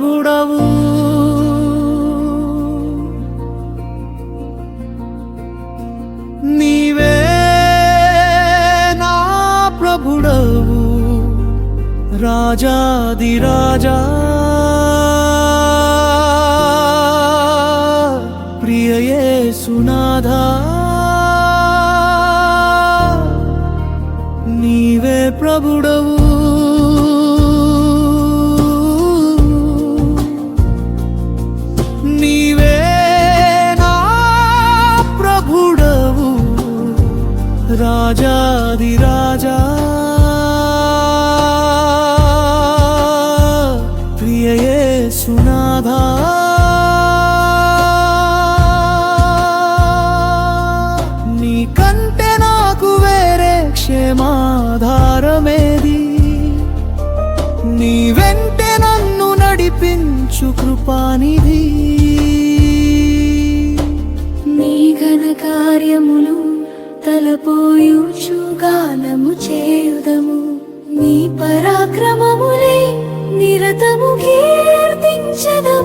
ప్రభుడవు నీవే నా ప్రభుడవు రాజాది రాజా. ప్రియయే యేసునాథా నీవే ప్రభుడ క్షేమాధారమేది నీ వెంటే నన్ను నడిపించు కృపానిధి. నీ ఘన కార్యములు తలపోయూచు గానము చేయుదము. నీ పరాక్రమములే నిరతము కీర్తించదము.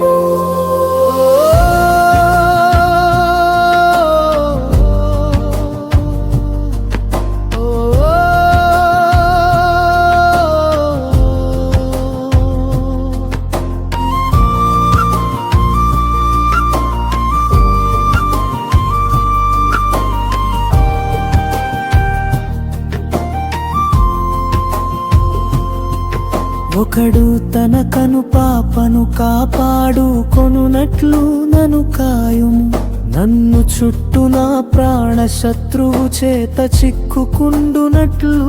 ఒకడు తన కను పాపను కాపాడు కొనునట్లు నను కాయుము. నన్ను చుట్టూ నా ప్రాణ శత్రువు చేత చిక్కుకుండునట్లు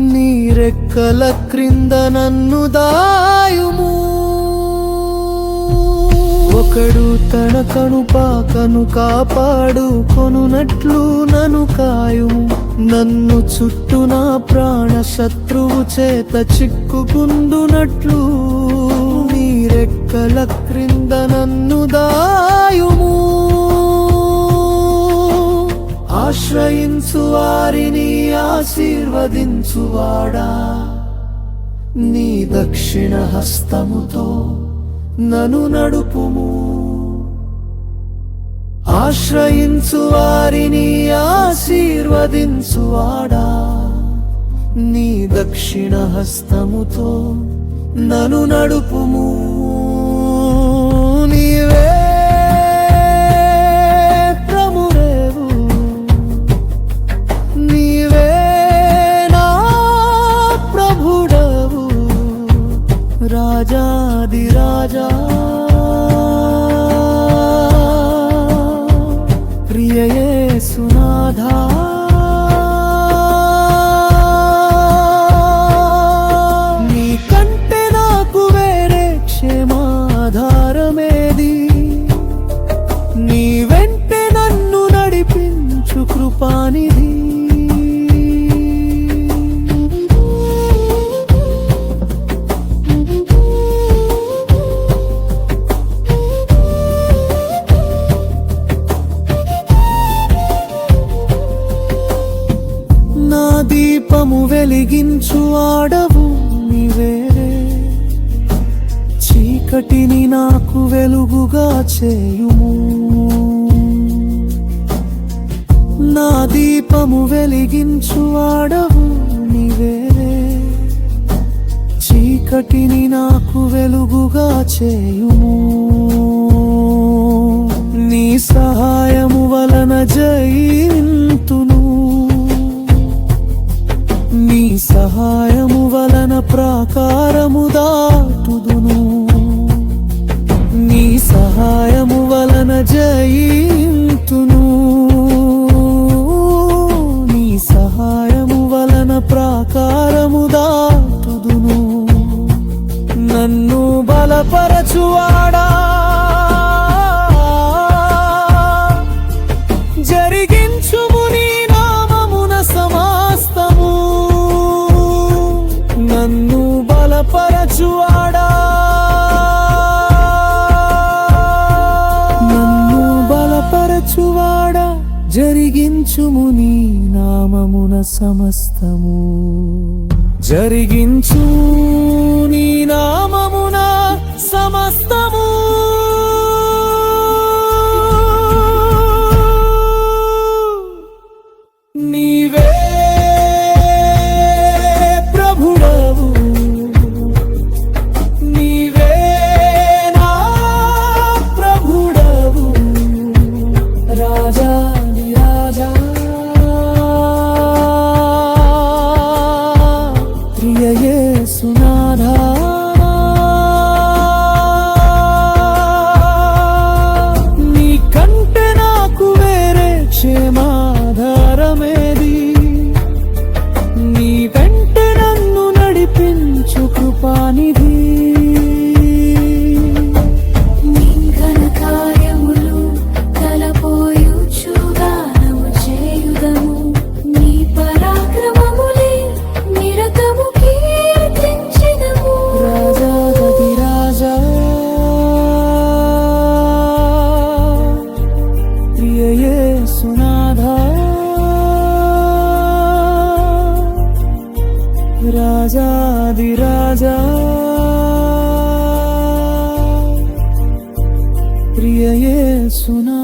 నీ రెక్కల క్రింద నన్ను దాయుము. ఒకడు తన కను పాకను కాపాడు కొనునట్లు నను కాయుము. నన్ను చుట్టూ నా ప్రాణ శత్రువు చేత చిక్కుకుందునట్లు. నీ రెక్కల క్రింద నన్ను దాయుము. ఆశ్రయించు వారిని ఆశీర్వదించువాడా. నీ దక్షిణ హస్తముతో నను నడుపుము. ఆశ్రయించు వారిని ఆశీర్వదించువాడా? నీ దక్షిణ హస్తముతో నను నడుపుము. ఆధారమేది? నీ వెంటే నన్ను నడిపించు కృపానిధి. నా దీపము వెలిగించు ఆడవు చీకటిని నాకు వెలుగుగా చేయుము. నా దీపము వెలిగించు ఆడవు నీవే. చీకటిని నాకు వెలుగుగా చేయుము. నీ సహాయము వలన జయింతును జరిగించుము నీ నామమున సమస్తము. జరిగించు सुना